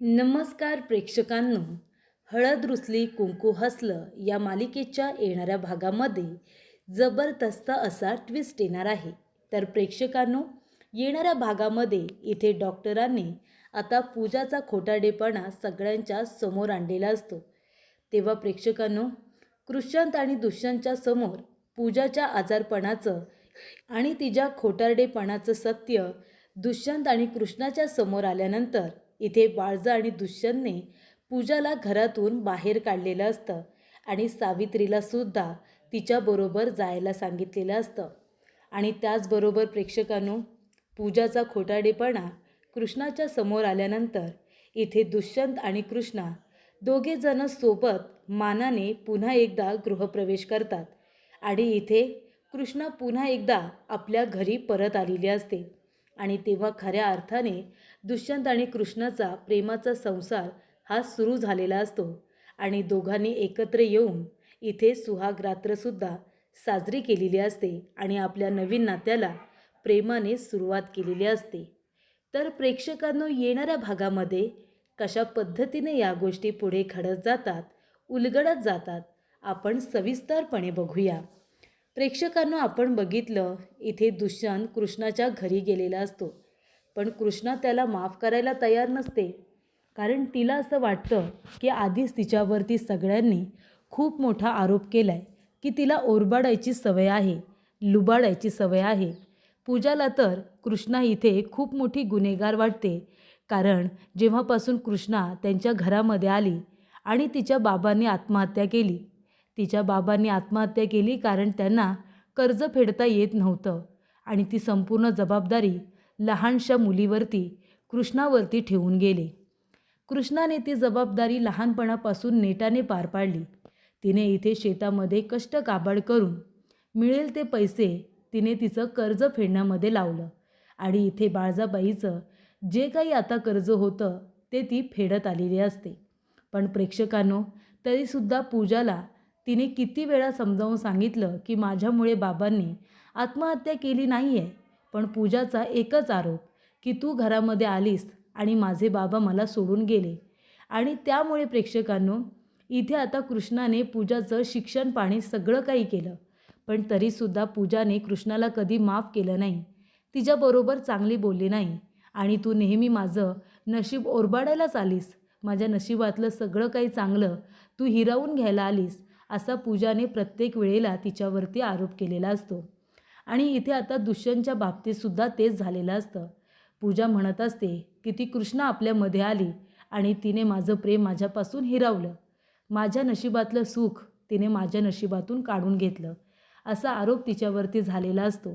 नमस्कार प्रेक्षकांनो. हळद रुसली कुंकू हसलं या मालिकेच्या येणाऱ्या भागामध्ये जबरदस्त असा ट्विस्ट येणार आहे. तर प्रेक्षकांनो येणाऱ्या भागामध्ये इथे डॉक्टरांनी आता पूजाचा खोटाडेपणा सगळ्यांच्या समोर आणलेला असतो. तेव्हा प्रेक्षकांनो कृष्णांत आणि दुष्यंतच्या समोर पूजाच्या आजारपणाचं आणि तिच्या खोटारडेपणाचं सत्य दुष्यंत आणि कृष्णाच्या समोर आल्यानंतर इथे बाळजा आणि दुष्यंतने पूजाला घरातून बाहेर काढलेलं असतं आणि सावित्रीला सुद्धा तिच्याबरोबर जायला सांगितलेलं असतं. आणि त्याचबरोबर प्रेक्षकांनो पूजाचा खोटाडेपणा कृष्णाच्या समोर आल्यानंतर इथे दुष्यंत आणि कृष्णा दोघेजणं सोबत मानाने पुन्हा एकदा गृहप्रवेश करतात आणि इथे कृष्णा पुन्हा एकदा आपल्या घरी परत आलेली असते. आणि तेव्हा खऱ्या अर्थाने दुष्यंत आणि कृष्णाचा प्रेमाचा संसार हा सुरू झालेला असतो. आणि दोघांनी एकत्र येऊन इथे सुहाग रात्रसुद्धा साजरी केलेली असते आणि आपल्या नवीन नात्याला प्रेमाने सुरुवात केलेली असते. तर प्रेक्षकांनो येणाऱ्या भागामध्ये कशा पद्धतीने या गोष्टी पुढे खडत जातात उलगडत जातात आपण सविस्तरपणे बघूया. प्रेक्षकांना आपण बघितलं इथे दुष्यंत कृष्णाच्या घरी गेलेला असतो. पण कृष्णा त्याला माफ करायला तयार नसते. कारण तिला असं वाटतं की आधीच तिच्यावरती सगळ्यांनी खूप मोठा आरोप केला आहे की तिला ओरबाडायची सवय आहे लुबाडायची सवय आहे. पूजाला तर कृष्णा इथे खूप मोठी गुन्हेगार वाटते. कारण जेव्हापासून कृष्णा त्यांच्या घरामध्ये आली आणि तिच्या बाबांनी आत्महत्या केली तिच्या बाबांनी आत्महत्या केली कारण त्यांना कर्ज फेडता येत नव्हतं. आणि ती संपूर्ण जबाबदारी लहानशा मुलीवरती कृष्णावरती ठेवून गेले. कृष्णाने ती जबाबदारी लहानपणापासून नेटाने पार पाडली. तिने इथे शेतामध्ये कष्ट काबाड करून मिळेल ते पैसे तिने तिचं कर्ज फेडण्यामध्ये लावलं. आणि इथे बाळजाबाईचं जे काही आता कर्ज होतं ते ती फेडत आलेली असते. पण प्रेक्षकांनो तरीसुद्धा पूजाला तिने किती वेळा समजावून सांगितलं की माझ्यामुळे बाबांनी आत्महत्या केली नाही आहे पण पूजाचा एकच आरोप की तू घरामध्ये आलीस आणि माझे बाबा मला सोडून गेले. आणि त्यामुळे प्रेक्षकांनो इथे आता कृष्णाने पूजाचं शिक्षण पाणी सगळं काही केलं पण तरीसुद्धा पूजाने कृष्णाला कधी माफ केलं नाही. तिच्याबरोबर चांगली बोलली नाही. आणि तू नेहमी माझं नशीब ओरबाडायलाच आलीस. माझ्या नशिबातलं सगळं काही चांगलं तू हिरावून घ्यायला आलीस. असा पूजाने प्रत्येक वेळेला तिच्यावरती आरोप केलेला असतो. आणि इथे आता दुष्यंतच्या बाबतीतसुद्धा तेच झालेलं असतं. पूजा म्हणत असते की ती कृष्णा आपल्यामध्ये आली आणि तिने माझं प्रेम माझ्यापासून हिरावलं. माझ्या नशिबातलं सुख तिने माझ्या नशिबातून काढून घेतलं. असा आरोप तिच्यावरती झालेला असतो.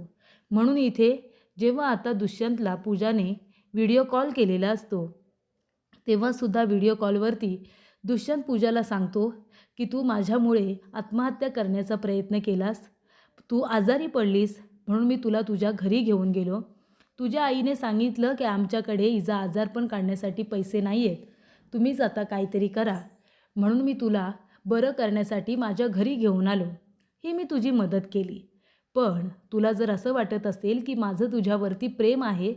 म्हणून इथे जेव्हा आता दुष्यंतला पूजाने व्हिडिओ कॉल केलेला असतो तेव्हासुद्धा व्हिडिओ कॉलवरती दुष्यंत पूजाला सांगतो की तू माझ्यामुळे आत्महत्या करण्याचा प्रयत्न केलास. तू आजारी पडलीस म्हणून मी तुला तुझ्या घरी घेऊन गेलो. तुझ्या आईने सांगितलं की आमच्याकडे इजा आजारपण काढण्यासाठी पैसे नाही आहेत तुम्हीच आता काहीतरी करा. म्हणून मी तुला बरं करण्यासाठी माझ्या घरी घेऊन आलो. ही मी तुझी मदत केली. पण तुला जर असं वाटत असेल की माझं तुझ्यावरती प्रेम आहे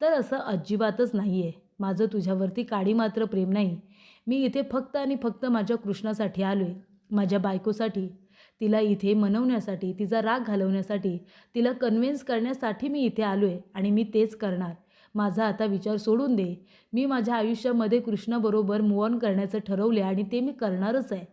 तर असं अजिबातच नाही आहे माझं तुझ्यावरती काडी मात्र प्रेम नाही. मी इथे फक्त आणि फक्त माझ्या कृष्णासाठी आलो आहे माझ्या बायकोसाठी. तिला इथे मनवण्यासाठी तिचा राग घालवण्यासाठी तिला कन्व्हिन्स करण्यासाठी मी इथे आलो आहे आणि मी तेच करणार. माझा आता विचार सोडून दे. मी माझ्या आयुष्यामध्ये कृष्णाबरोबर मूव ऑन करण्याचं ठरवले आणि ते मी करणारच आहे.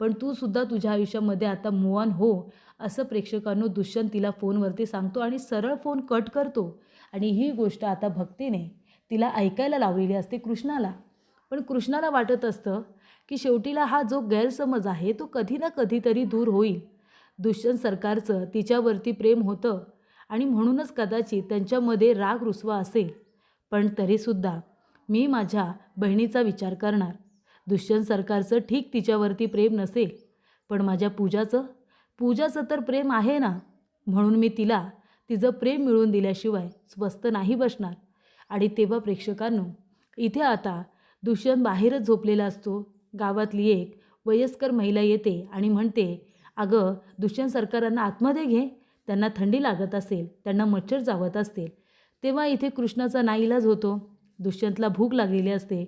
पण तू सुद्धा तुझ्या आयुष्यामध्ये आता मूव ऑन हो असं प्रेक्षकांनो दुष्यंत तिला फोनवरती सांगतो आणि सरळ फोन कट करतो. आणि ही गोष्ट आता भक्तीने तिला ऐकायला लावलेली असते कृष्णाला. पण कृष्णाला वाटत असतं की शेवटीला हा जो गैरसमज आहे तो कधी ना कधीतरी दूर होईल. दुष्यंत सरकारचं तिच्यावरती प्रेम होतं आणि म्हणूनच कदाचित त्यांच्यामध्ये राग रुसवा असेल. पण तरीसुद्धा मी माझ्या बहिणीचा विचार करणार. दुष्यंत सरकारचं ठीक तिच्यावरती प्रेम नसेल. पण माझ्या पूजाचं? पूजाचं तर प्रेम आहे ना? म्हणून मी तिला तिचं प्रेम मिळवून दिल्याशिवाय स्वस्त नाही बसणार. आणि तेव्हा प्रेक्षकांनो इथे आता दुष्यंत बाहेरच झोपलेला असतो. गावातली एक वयस्कर महिला येते आणि म्हणते अगं दुष्यंत सरकारांना आतमध्ये घे. त्यांना थंडी लागत असेल त्यांना मच्छर चावत असतील. तेव्हा इथे कृष्णाचा नाईलाज होतो. दुष्यंतला भूक लागलेली असते.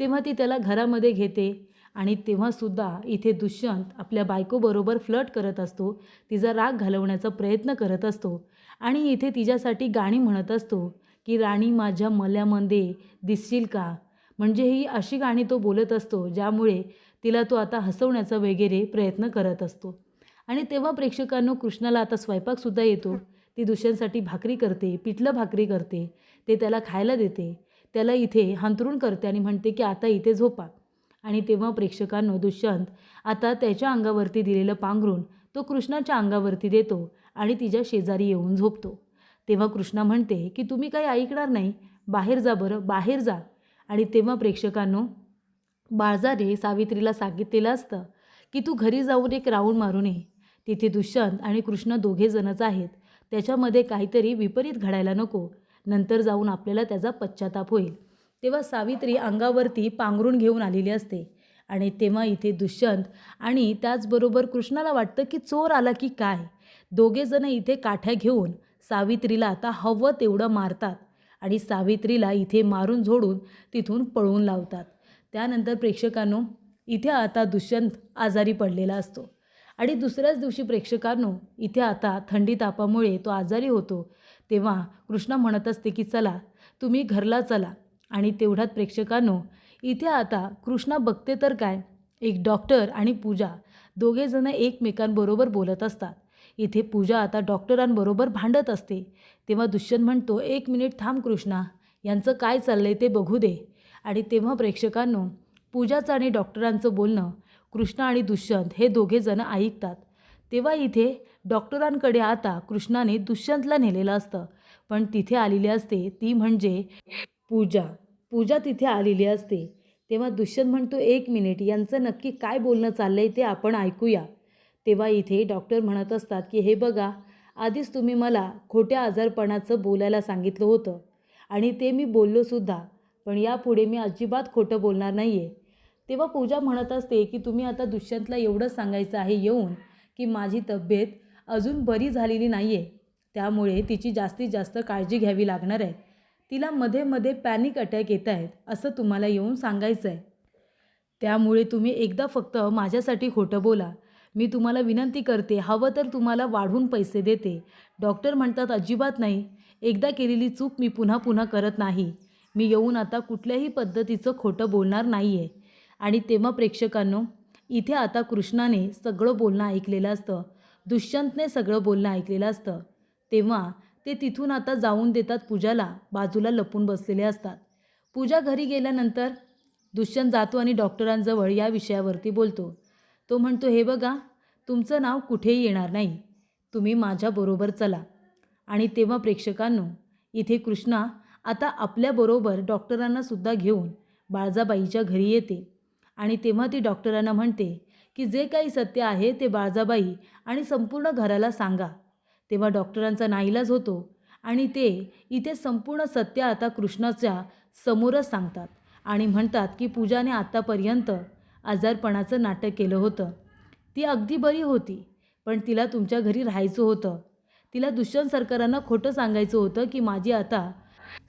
तेव्हा ती त्याला घरामध्ये घेते आणि तेव्हासुद्धा इथे दुष्यंत आपल्या बायकोबरोबर फ्लट करत असतो. तिचा राग घालवण्याचा प्रयत्न करत असतो आणि इथे तिच्यासाठी गाणी म्हणत असतो की राणी माझ्या मल्यामध्ये दिसशील का? म्हणजे ही अशी गाणी तो बोलत असतो ज्यामुळे तिला तो आता हसवण्याचा वगैरे प्रयत्न करत असतो. आणि तेव्हा प्रेक्षकांनो कृष्णाला आता स्वयंपाकसुद्धा येतो. ती दुसऱ्यांसाठी भाकरी करते पिठलं भाकरी करते ते त्याला खायला देते. त्याला इथे हंतरून करते आणि म्हणते की आता इथे झोपा. आणि तेव्हा प्रेक्षकांनो दुष्यंत आता त्याच्या अंगावरती दिलेलं पांघरून तो कृष्णाच्या अंगावरती देतो आणि तिच्या शेजारी येऊन झोपतो. तेव्हा कृष्णा म्हणते की तुम्ही काही ऐकणार नाही. बाहेर जा बरं बाहेर जा. आणि तेव्हा प्रेक्षकांनो बाळजाने सावित्रीला सांगितलेलं असतं की तू घरी जाऊन एक राऊंड मारून ये तिथे दुष्यंत आणि कृष्ण दोघे जणच आहेत. त्याच्यामध्ये काहीतरी विपरीत घडायला नको. नंतर जाऊन आपल्याला त्याचा पश्चाताप होईल. तेव्हा सावित्री अंगावरती पांघरून घेऊन आलेली असते. आणि तेव्हा इथे दुष्यंत आणि त्याचबरोबर कृष्णाला वाटतं की चोर आला की काय? दोघेजणं इथे काठ्या घेऊन सावित्रीला आता हवं तेवढं मारतात. आणि सावित्रीला इथे मारून झोडून तिथून पळवून लावतात. त्यानंतर प्रेक्षकांनो इथे आता दुष्यंत आजारी पडलेला असतो. आणि दुसऱ्याच दिवशी प्रेक्षकांनो इथे आता थंडी तापामुळे तो आजारी होतो. तेव्हा कृष्णा म्हणत असते की चला तुम्ही घरला चला. आणि तेवढ्यात प्रेक्षकांनो इथे आता कृष्णा बघते तर काय? एक डॉक्टर आणि पूजा दोघेजणं एकमेकांबरोबर बोलत असतात. इथे पूजा आता डॉक्टरांबरोबर भांडत असते. तेव्हा दुष्यंत म्हणतो एक मिनिट थांब कृष्णा यांचं काय चाललंय ते बघू दे. आणि तेव्हा प्रेक्षकांनो पूजाचं आणि डॉक्टरांचं बोलणं कृष्णा आणि दुष्यंत हे दोघेजणं ऐकतात. तेव्हा इथे डॉक्टरांकडे आता कृष्णाने दुष्यंतला नेलेलं असतं. पण तिथे आलेली असते ती म्हणजे पूजा. पूजा तिथे आलेली असते. तेव्हा दुष्यंत म्हणतो एक मिनिट यांचं नक्की काय बोलणं चाललं आहे ते आपण ऐकूया. तेव्हा इथे डॉक्टर म्हणत असतात की हे बघा आधीच तुम्ही मला खोट्या आजारपणाचं बोलायला सांगितलं होतं आणि ते मी बोललोसुद्धा पण यापुढे मी अजिबात खोटं बोलणार नाही आहे तेव्हा पूजा म्हणत असते की तुम्ही आता दुष्यंतला एवढंच सांगायचं आहे येऊन की माझी तब्येत अजून बरी झालेली नाही आहे त्यामुळे तिची जास्तीत जास्त काळजी घ्यावी लागणार आहे. तिला मध्ये मध्ये पॅनिक अटॅक येत आहेत असं तुम्हाला येऊन सांगायचं आहे त्यामुळे तुम्ही एकदा फक्त माझ्यासाठी खोटं बोला. मी तुम्हाला विनंती करते हवं तर तुम्हाला वाढून पैसे देते. डॉक्टर म्हणतात अजिबात नाही. एकदा केलेली चूक मी पुन्हा पुन्हा करत नाही. मी येऊन आता कुठल्याही पद्धतीचं खोटं बोलणार नाही आहे आणि तेव्हा प्रेक्षकांनो इथे आता कृष्णाने सगळं बोलणं ऐकलेलं असतं. दुष्यंतने सगळं बोलणं ऐकलेलं असतं. तेव्हा ते तिथून आता जाऊन देतात पूजाला बाजूला लपून बसलेले असतात. पूजा घरी गेल्यानंतर दुष्यंत जातो आणि डॉक्टरांजवळ या विषयावरती बोलतो. तो म्हणतो हे बघा तुमचं नाव कुठेही येणार नाही. तुम्ही माझ्याबरोबर चला. आणि तेव्हा प्रेक्षकांनो इथे कृष्णा आता आपल्याबरोबर डॉक्टरांनासुद्धा घेऊन बाळजाबाईच्या घरी येते. आणि तेव्हा ती डॉक्टरांना म्हणते की जे काही सत्य आहे ते बाळजाबाई आणि संपूर्ण घराला सांगा. तेव्हा डॉक्टरांचा नाईलाज होतो आणि ते इथे संपूर्ण सत्य आता कृष्णाच्या समोरच सांगतात आणि म्हणतात की पूजाने आत्तापर्यंत आजारपणाचं नाटक केलं होतं. ती अगदी बरी होती पण तिला तुमच्या घरी राहायचं होतं. तिला दुष्यंत सरकारांना खोटं सांगायचं होतं की माझी आता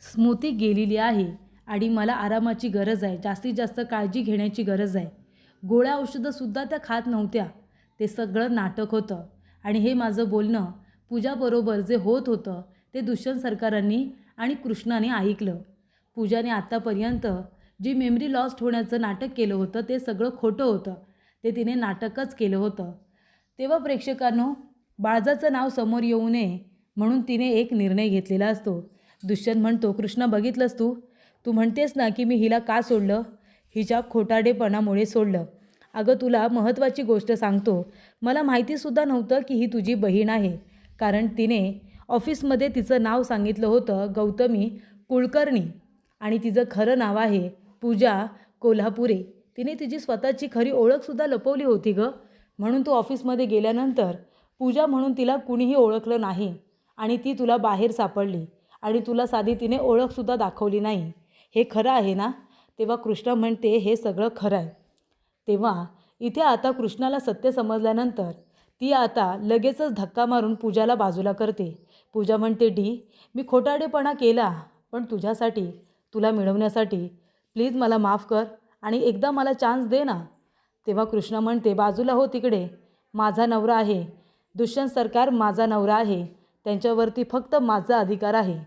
स्मृती गेलेली आहे आणि मला आरामाची गरज आहे जास्तीत जास्त काळजी घेण्याची गरज आहे. गोळ्या औषधंसुद्धा त्या खात नव्हत्या. ते सगळं नाटक होतं आणि हे माझं बोलणं पूजाबरोबर जे होत होतं ते दुष्यंत सरकारांनी आणि कृष्णाने ऐकलं. पूजाने आत्तापर्यंत जी मेमरी लॉस्ट होण्याचं नाटक केलं होतं ते सगळं खोटं होतं. ते तिने नाटकच केलं होतं. तेव्हा प्रेक्षकांनो बाळजाचं नाव समोर येऊ नये म्हणून तिने एक निर्णय घेतलेला असतो. दुष्यंत म्हणतो कृष्ण बघितलंस तू? तू म्हणतेस ना की मी हिला का सोडलं? हिच्या खोटाडेपणामुळे सोडलं. अगं तुला महत्त्वाची गोष्ट सांगतो. मला माहितीसुद्धा नव्हतं की ही तुझी बहीण आहे. कारण तिने ऑफिसमध्ये तिचं नाव सांगितलं होतं गौतमी कुलकर्णी. आणि तिचं खरं नाव आहे पूजा कोल्हापुरे. तिने तिची स्वतःची खरी ओळखसुद्धा लपवली होती गं. म्हणून तू ऑफिसमध्ये गेल्यानंतर पूजा म्हणून तिला कुणीही ओळखलं नाही आणि ती तुला बाहेर सापडली आणि तुला साधी तिने ओळखसुद्धा दाखवली नाही. हे खरं आहे ना? तेव्हा कृष्णा म्हणते हे सगळं खरं आहे. तेव्हा इथे आता कृष्णाला सत्य समजल्यानंतर ती आता लगेचच धक्का मारून पूजाला बाजूला करते. पूजा म्हणते डी मी खोटाडेपणा केला पण तुझ्यासाठी तुला मिळवण्यासाठी प्लीज मला माफ कर आणि एकदा मला चान्स दे ना. तेव्हा कृष्णा म्हणते बाजूला हो तिकडे. माझा नवरा आहे. दुष्यंत सरकार माझा नवरा आहे. त्यांच्यावरती फक्त माझा अधिकार आहे.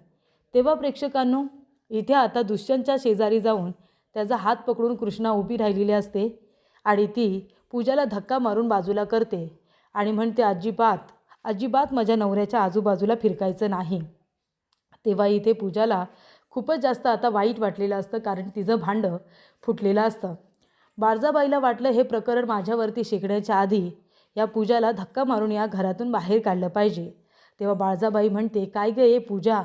तेव्हा प्रेक्षकांनो इथे आता दुष्यंतच्या शेजारी जाऊन त्याचा हात पकडून कृष्णा उभी राहिलेली असते आणि ती पूजाला धक्का मारून बाजूला करते आणि म्हणते अजिबात अजिबात माझ्या नवऱ्याच्या आजूबाजूला फिरकायचं नाही. तेव्हा इथे पूजाला खूपच जास्त आता वाईट वाटलेलं असतं कारण तिचं भांडं फुटलेलं असतं. बाळजाबाईला वाटलं हे प्रकरण माझ्यावरती शिकण्याच्या आधी या पूजाला धक्का मारून या घरातून बाहेर काढलं पाहिजे. तेव्हा बाळजाबाई म्हणते काय गं ये पूजा?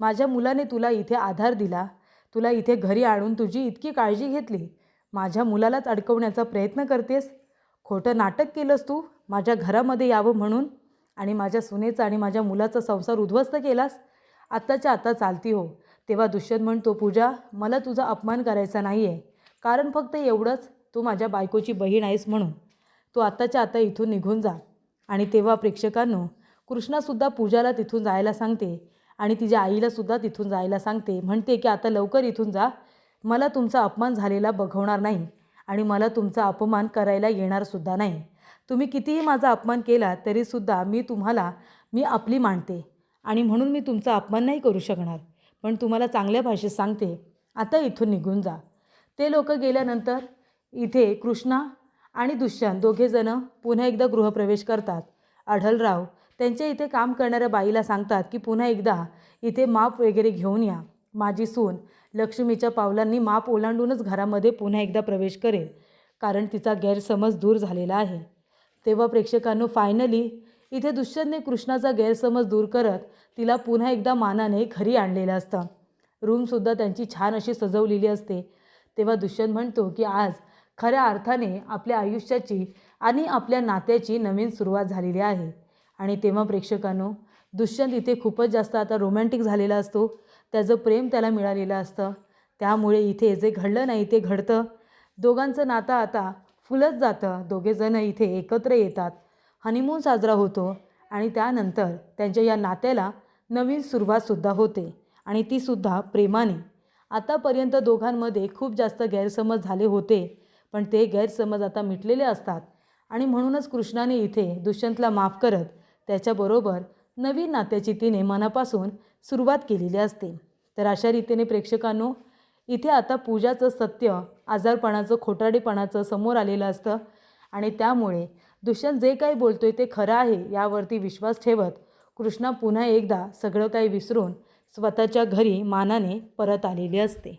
माझ्या मुलाने तुला इथे आधार दिला. तुला इथे घरी आणून तुझी इतकी काळजी घेतली. माझ्या मुलालाच अडकवण्याचा प्रयत्न करतेस? खोटं नाटक केलंस तू? माझ्या घरामध्ये यावं म्हणून? आणि माझ्या सुनेचा आणि माझ्या मुलाचा संसार उद्ध्वस्त केलास? आत्ताच्या आता चालती हो. तेव्हा दुष्यंत म्हणतो पूजा मला तुझा अपमान करायचा नाही आहे कारण फक्त एवढंच तू माझ्या बायकोची बहीण आहेस म्हणून. तू आत्ताच्या आता इथून निघून जा. आणि तेव्हा प्रेक्षकांनो कृष्णासुद्धा पूजाला तिथून जायला सांगते आणि तिच्या आईलासुद्धा तिथून जायला सांगते. म्हणते की आता लवकर इथून जा. मला तुमचा अपमान झालेला बघवणार नाही आणि मला तुमचा अपमान करायला येणारसुद्धा नाही. तुम्ही कितीही माझा अपमान केला तरीसुद्धा मी तुम्हाला मी आपली मानते आणि म्हणून मी तुमचा अपमान नाही करू शकणार. पण तुम्हाला चांगल्या भाषेत सांगते. आता इथून निघून जा. ते लोक गेल्यानंतर इथे कृष्णा आणि दुष्यंत दोघेजणं पुन्हा एकदा गृहप्रवेश करतात. आढळराव त्यांच्या इथे काम करणाऱ्या बाईला सांगतात की पुन्हा एकदा इथे माप वगैरे घेऊन या. माझी सून लक्ष्मीच्या पावलांनी माप ओलांडूनच घरामध्ये पुन्हा एकदा प्रवेश करेल कारण तिचा गैरसमज दूर झालेला आहे. तेव्हा प्रेक्षकांनो फायनली इथे दुष्यंतने कृष्णाचा गैरसमज दूर करत तिला पुन्हा एकदा मानाने घरी आणलेलं असतं. रूमसुद्धा त्यांची छान अशी सजवलेली असते. तेव्हा दुष्यंत म्हणतो की आज खऱ्या अर्थाने आपल्या आयुष्याची आणि आपल्या नात्याची नवीन सुरुवात झालेली आहे. आणि तेव्हा प्रेक्षकांनो दुष्यंत इथे खूपच जास्त आता रोमॅन्टिक झालेला असतो. त्याचं प्रेम त्याला मिळालेलं असतं. त्यामुळे इथे जे घडलं नाही ते घडतं. दोघांचं नातं आता फुलत जातं. दोघेजणं इथे एकत्र येतात. हनीमून साजरा होतो आणि त्यानंतर त्यांच्या या नात्याला नवीन सुरुवातसुद्धा होते आणि तीसुद्धा प्रेमाने. आतापर्यंत दोघांमध्ये खूप जास्त गैरसमज झाले होते पण ते गैरसमज आता मिटलेले असतात आणि म्हणूनच कृष्णाने इथे दुष्यंतला माफ करत त्याच्याबरोबर नवीन नात्याची तिने मनापासून सुरुवात केलेली असते. तर अशा रीतीने प्रेक्षकांनो इथे आता पूजाचं सत्य आजारपणाचं खोटारडेपणाचं समोर आलेलं असतं आणि त्यामुळे दुष्यंत जे काही बोलतोय ते खरं आहे यावरती विश्वास ठेवत कृष्णा पुन्हा एकदा सगळं काही विसरून स्वतःच्या घरी मानाने परत आलेली असते.